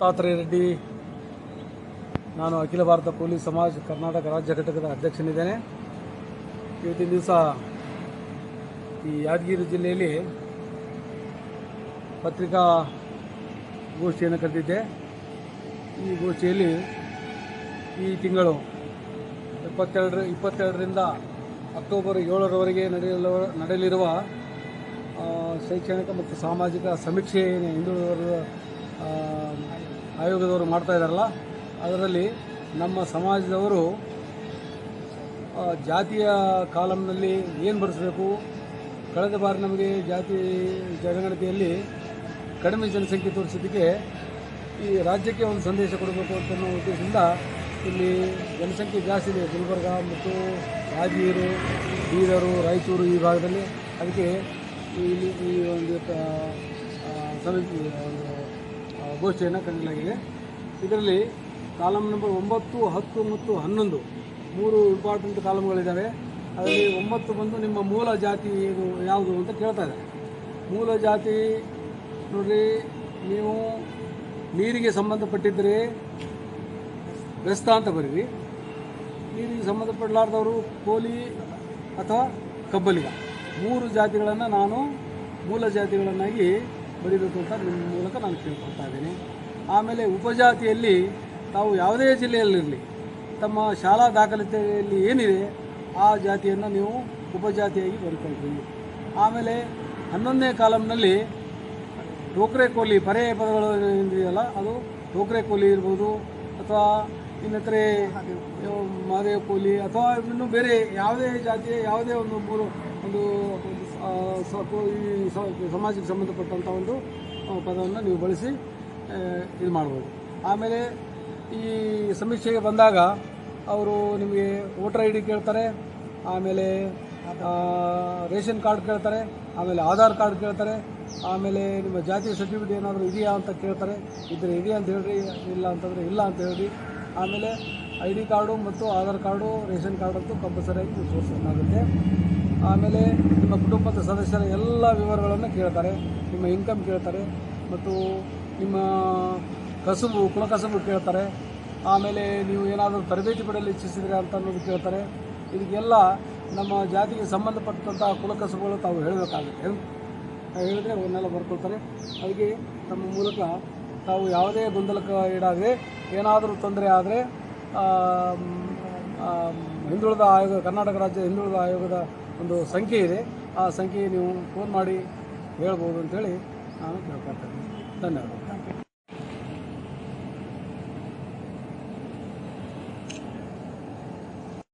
ದತ್ತಾತ್ರೇಯ ರೆಡ್ಡಿ. ನಾನು ಅಖಿಲ ಭಾರತ ಪೊಲೀಸ್ ಸಮಾಜ ಕರ್ನಾಟಕ ರಾಜ್ಯ ಘಟಕದ ಅಧ್ಯಕ್ಷನಿದ್ದೇನೆ. ಇವತ್ತಿನ ದಿವಸ ಈ ಯಾದಗಿರಿ ಜಿಲ್ಲೆಯಲ್ಲಿ ಪತ್ರಿಕಾ ಗೋಷ್ಠಿಯನ್ನು ಕರೆದಿದ್ದೆ. ಈ ಗೋಷ್ಠಿಯಲ್ಲಿ ಈ ತಿಂಗಳು ಇಪ್ಪತ್ತೆರಡರ ಇಪ್ಪತ್ತೆರಡರಿಂದ ಅಕ್ಟೋಬರ್ ಏಳರವರೆಗೆ ನಡೆಯಲು, ನಡೆಯಲಿರುವ ಶೈಕ್ಷಣಿಕ ಮತ್ತು ಸಾಮಾಜಿಕ ಸಮೀಕ್ಷೆ ಹಿಂದುಳಿದ ಆಯೋಗದವರು ಮಾಡ್ತಾ ಇದ್ದಾರಲ್ಲ, ಅದರಲ್ಲಿ ನಮ್ಮ ಸಮಾಜದವರು ಜಾತಿಯ ಕಾಲಮ್ನಲ್ಲಿ ಏನು ಬರೆಸಬೇಕು? ಕಳೆದ ಬಾರಿ ನಮಗೆ ಜಾತಿ ಜನಗಣತಿಯಲ್ಲಿ ಕಡಿಮೆ ಜನಸಂಖ್ಯೆ ತೋರಿಸಿದ್ದಕ್ಕೆ ಈ ರಾಜ್ಯಕ್ಕೆ ಒಂದು ಸಂದೇಶ ಕೊಡಬೇಕು ಅಂತ ಅನ್ನೋ ಉದ್ದೇಶದಿಂದ ಇಲ್ಲಿ ಜನಸಂಖ್ಯೆ ಜಾಸ್ತಿ ಇದೆ. ಗುಲ್ಬರ್ಗ ಮತ್ತು ರಾಜಗೀರು ಬೀದರು, ರಾಯಚೂರು ಈ ಭಾಗದಲ್ಲಿ. ಅದಕ್ಕೆ ಇಲ್ಲಿ ಈ ಒಂದು ಸಮಿತಿ ಒಂದು ಆ, ಕಂಡಿಲಾಗಿದೆ ಇದರಲ್ಲಿ ಕಾಲಮ್ ನಂಬರ್ ಒಂಬತ್ತು ಹತ್ತು ಮತ್ತು ಹನ್ನೊಂದು ಮೂರು ಇಂಪಾರ್ಟೆಂಟ್ ಕಾಲಮ್ಗಳಿದ್ದಾವೆ ಅದರಲ್ಲಿ ಒಂಬತ್ತು ಬಂದು ನಿಮ್ಮ ಮೂಲ ಜಾತಿ ಇದು ಯಾವುದು ಅಂತ ಕೇಳ್ತಾ ಇದೆ ಮೂಲ ಜಾತಿ ನೋಡಿರಿ ನೀವು ನೀರಿಗೆ ಸಂಬಂಧಪಟ್ಟಿದ್ದರೆ ವ್ಯಸ್ತ ಅಂತ ಬರೀರಿ. ನೀರಿಗೆ ಸಂಬಂಧಪಡಲಾರ್ದವರು ಕೋಲಿ ಅಥವಾ ಕಬ್ಬಲಿಗ. ಮೂರು ಜಾತಿಗಳನ್ನು ನಾನು ಮೂಲ ಜಾತಿಗಳನ್ನಾಗಿ ಬರೀಬೇಕು ಅಂತ ನಿಮ್ಮ ಮೂಲಕ ನಾನು ಕೇಳ್ಕೊಳ್ತಾ ಇದ್ದೀನಿ. ಆಮೇಲೆ ಉಪಜಾತಿಯಲ್ಲಿ ತಾವು ಯಾವುದೇ ಜಿಲ್ಲೆಯಲ್ಲಿರಲಿ, ತಮ್ಮ ಶಾಲಾ ದಾಖಲಾತಿಯಲ್ಲಿ ಏನಿದೆ, ಆ ಜಾತಿಯನ್ನು ನೀವು ಉಪಜಾತಿಯಾಗಿ ಬರ್ಕೊಳ್ತೀವಿ. ಆಮೇಲೆ ಹನ್ನೊಂದನೇ ಕಾಲಮ್ನಲ್ಲಿ ಟೋಕ್ರೆ ಕೋಲಿ ಪರ್ಯಾಯ ಪದಗಳು ಏನಿದೆಯಲ್ಲ ಅದು ಟೋಕ್ರೆ ಕೋಲಿ ಇರ್ಬೋದು, ಅಥವಾ ಇನ್ನಿತರೆ, ಮಾದೇವ ಕೋಲಿ ಅಥವಾ ಇನ್ನು ಬೇರೆ ಯಾವುದೇ ಜಾತಿಯ ಯಾವುದೇ ಒಂದು ಮೂರು, ಒಂದು ಸ- ಈ ಸಮಾಜಕ್ಕೆ ಸಂಬಂಧಪಟ್ಟಂಥ ಒಂದು ಪದವನ್ನು ನೀವು ಬಳಸಿ ಇದು ಮಾಡ್ಬೋದು. ಆಮೇಲೆ ಈ ಸಮೀಕ್ಷೆಗೆ ಬಂದಾಗ ಅವರು ನಿಮಗೆ ವೋಟರ್ ಐ ಡಿ ಕೇಳ್ತಾರೆ, ಆಮೇಲೆ ರೇಷನ್ ಕಾರ್ಡ್ ಕೇಳ್ತಾರೆ, ಆಮೇಲೆ ಆಧಾರ್ ಕಾರ್ಡ್ ಕೇಳ್ತಾರೆ, ಆಮೇಲೆ ನಿಮ್ಮ ಜಾತಿ ಸರ್ಟಿಫಿಕೇಟ್ ಏನಾದರೂ ಇದೆಯಾ ಅಂತ ಕೇಳ್ತಾರೆ. ಇದ್ರೆ ಇದೆಯಾ ಅಂತ ಹೇಳ್ರಿ, ಇಲ್ಲ ಅಂತಂದರೆ ಇಲ್ಲ ಅಂತ ಹೇಳ್ರಿ. ಆಮೇಲೆ ಐ ಡಿ ಕಾರ್ಡು ಮತ್ತು ಆಧಾರ್ ಕಾರ್ಡು, ರೇಷನ್ ಕಾರ್ಡ್ ಅಂತೂ ಕಂಪಲ್ಸರಿಯಾಗಿ ತೋರಿಸಬೇಕಾಗುತ್ತೆ. ಆಮೇಲೆ ನಿಮ್ಮ ಕುಟುಂಬದ ಸದಸ್ಯರ ಎಲ್ಲ ವಿವರಗಳನ್ನು ಕೇಳ್ತಾರೆ, ನಿಮ್ಮ ಇನ್ಕಮ್ ಕೇಳ್ತಾರೆ, ಮತ್ತು ನಿಮ್ಮ ಕಸುಬು, ಕುಲಕಸುಬು ಕೇಳ್ತಾರೆ. ಆಮೇಲೆ ನೀವು ಏನಾದರೂ ತರಬೇತಿ ಪಡೆಯಲು ಇಚ್ಛಿಸಿದ್ರೆ ಅಂತ ಅನ್ನೋದು ಕೇಳ್ತಾರೆ. ಇದಕ್ಕೆಲ್ಲ ನಮ್ಮ ಜಾತಿಗೆ ಸಂಬಂಧಪಟ್ಟಂಥ ಕುಲಕಸುಬುಗಳು ತಾವು ಹೇಳಬೇಕಾಗುತ್ತೆ. ಹೇಳಿದ್ರೆ ಅವನ್ನೆಲ್ಲ ಬರ್ಕೊಳ್ತಾರೆ. ಅದಕ್ಕೆ ತಮ್ಮ ಮೂಲಕ ತಾವು ಯಾವುದೇ ಗೊಂದಲಕ್ಕೆ ಈಡಾದರೆ ಏನಾದರೂ ತೊಂದರೆ ಆದರೆ ಹಿಂದುಳಿದ ಆಯೋಗ, ಕರ್ನಾಟಕ ರಾಜ್ಯ ಹಿಂದುಳಿದ ಆಯೋಗದ ಒಂದು ಸಂಖ್ಯೆ ಇದೆ. ಆ ಸಂಖ್ಯೆಗೆ ನೀವು ಫೋನ್ ಮಾಡಿ ಹೇಳ್ಬೋದು ಅಂತೇಳಿ ನಾನು ಕೇಳ್ಕೊಳ್ತೇನೆ. ಧನ್ಯವಾದ